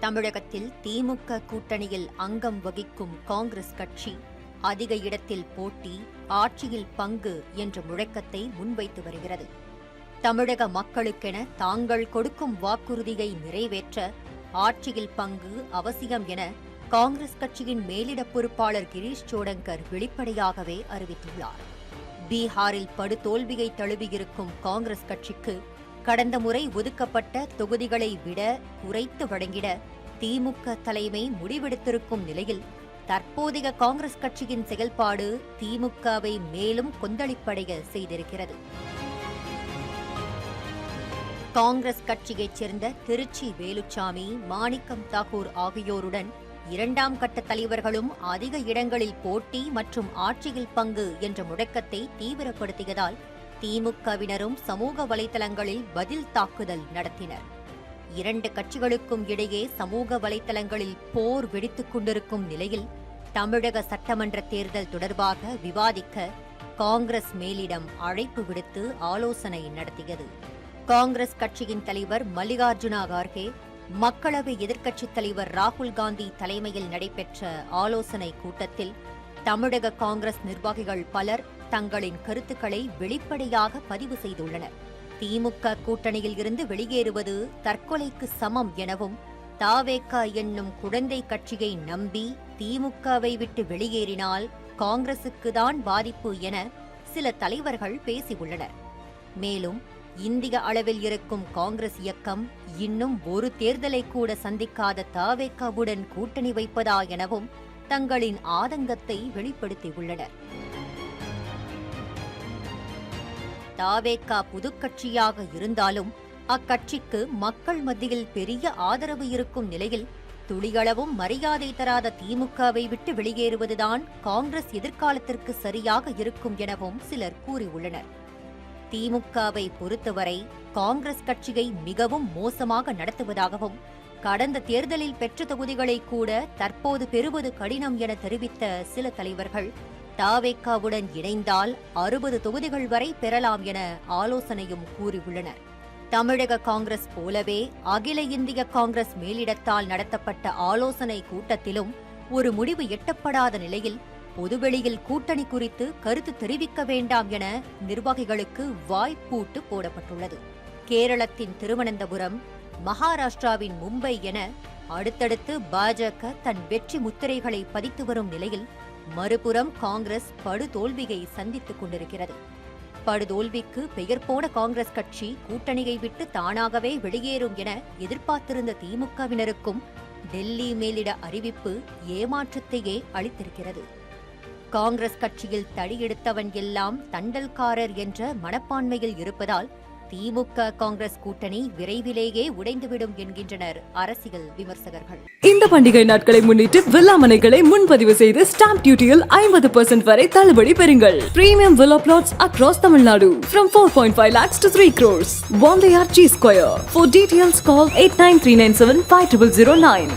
தமிழகத்தில் திமுக கூட்டணியில் அங்கம் வகிக்கும் காங்கிரஸ் கட்சி அதிக இடத்தில் போட்டி ஆட்சியில் பங்கு என்ற முழக்கத்தை முன்வைத்து வருகிறது. தமிழக மக்களுக்கென தாங்கள் கொடுக்கும் வாக்குறுதியை நிறைவேற்ற ஆட்சியில் பங்கு அவசியம் என காங்கிரஸ் கட்சியின் மேலிட பொறுப்பாளர் கிரீஷ் சோடங்கர் வெளிப்படையாகவே அறிவித்துள்ளார். பீகாரில் படுதோல்வியை தழுவியிருக்கும் காங்கிரஸ் கட்சிக்கு கடந்த முறை ஒதுக்கப்பட்ட தொகுதிகளை விட குறைத்து வழங்கிட திமுக தலைமை முடிவெடுத்திருக்கும் நிலையில் தற்போதைய காங்கிரஸ் கட்சியின் செயல்பாடு திமுகவை மேலும் கொந்தளிப்படைய செய்திருக்கிறது. காங்கிரஸ் கட்சியைச் சேர்ந்த திருச்சி வேலுச்சாமி மாணிக்கம் தாக்கூர் ஆகியோருடன் இரண்டாம் கட்ட தலைவர்களும் அதிக இடங்களில் போட்டி மற்றும் ஆட்சியில் பங்கு என்ற முழக்கத்தை தீவிரப்படுத்தியதால் திமுகவினரும் சமூக வலைதளங்களில் பதில் தாக்குதல் நடத்தினர். இரண்டு கட்சிகளுக்கும் இடையே சமூக வலைதளங்களில் போர் வெடித்துக் கொண்டிருக்கும் நிலையில் தமிழக சட்டமன்ற தேர்தல் தொடர்பாக விவாதிக்க காங்கிரஸ் மேலிடம் அழைப்பு விடுத்து ஆலோசனை நடத்தியது. காங்கிரஸ் கட்சியின் தலைவர் மல்லிகார்ஜுனா கார்கே மக்களவை எதிர்க்கட்சித் தலைவர் ராகுல் காந்தி தலைமையில் நடைபெற்ற ஆலோசனை கூட்டத்தில் தமிழக காங்கிரஸ் நிர்வாகிகள் பலர் தங்களின் கருத்துக்களை வெளிப்படையாக பதிவு செய்துள்ளனர் திமுக கூட்டணியில் இருந்து வெளியேறுவது தற்கொலைக்கு சமம் எனவும் தாவேக்கா என்னும் குழந்தை கட்சியை நம்பி திமுகவை விட்டு வெளியேறினால் காங்கிரசுக்கு தான் பாதிப்பு என சில தலைவர்கள் பேசியுள்ளனர். மேலும் இந்திய அளவில் இருக்கும் காங்கிரஸ் இயக்கம் இன்னும் ஒரு தேர்தலை கூட சந்திக்காத தாவேக்காவுடன் கூட்டணி வைப்பதா எனவும் தங்களின் ஆதங்கத்தை வெளிப்படுத்தியுள்ளனர். தாவேக்கா புதுக்கட்சியாக இருந்தாலும் அக்கட்சிக்கு மக்கள் மத்தியில் பெரிய ஆதரவு இருக்கும் நிலையில் துளியளவும் மரியாதை தராத திமுகவை விட்டு வெளியேறுவதுதான் காங்கிரஸ் எதிர்காலத்திற்கு சரியாக இருக்கும் எனவும் சிலர் கூறியுள்ளனர். திமுகவை பொறுத்தவரை காங்கிரஸ் கட்சியை மிகவும் மோசமாக நடத்துவதாகவும் கடந்த தேர்தலில் பெற்ற தொகுதிகளை கூட தற்போது பெறுவது கடினம் என தெரிவித்த சில தலைவர்கள் தாவேக்காவுடன் இணைந்தால் அறுபது தொகுதிகள் வரை பெறலாம் என ஆலோசனையும் கூறியுள்ளனர். தமிழக காங்கிரஸ் போலவே அகில இந்திய காங்கிரஸ் மேலிடத்தால் நடத்தப்பட்ட ஆலோசனை கூட்டத்திலும் ஒரு முடிவு எட்டப்படாத நிலையில் பொதுவெளியில் கூட்டணி குறித்து கருத்து தெரிவிக்க வேண்டாம் என நிர்வாகிகளுக்கு வாய்ப்பூட்டு போடப்பட்டுள்ளது. கேரளத்தின் திருவனந்தபுரம் மகாராஷ்டிராவின் மும்பை என அடுத்தடுத்து பாஜக தன் வெற்றி முத்திரைகளை பதித்து வரும் நிலையில் மறுபுறம் காங்கிரஸ் படுதோல்வியை சந்தித்துக் கொண்டிருக்கிறது. படுதோல்விக்கு பெயர் போன காங்கிரஸ் கட்சி கூட்டணியை விட்டு தானாகவே வெளியேறும் என எதிர்பார்த்திருந்த திமுகவினருக்கும் டெல்லி மேலிட அறிவிப்பு ஏமாற்றத்தையே அளித்திருக்கிறது. காங்கிரஸ் கட்சியில் தடியெடுத்தவன் எல்லாம் தண்டல்காரர் என்ற மனப்பான்மையில் இருப்பதால் திமுக காங்கிரஸ் கூட்டணி விரைவிலேயே உடைந்துவிடும் என்கின்றனர் அரசியல் விமர்சகர்கள். இந்த பண்டிகை நாட்களை முன்னிட்டு வில்லா மனைகளை முன்பதிவு செய்து ஸ்டாம்ப் டியூட்டியில் ஐம்பது பர்சன்ட் வரை தள்ளுபடி பெறுங்கள். Premium villa flats across Tamil Nadu from four point five lakhs to three crores வாந்தையார் G square for details call eight nine three nine seven five triple zero nine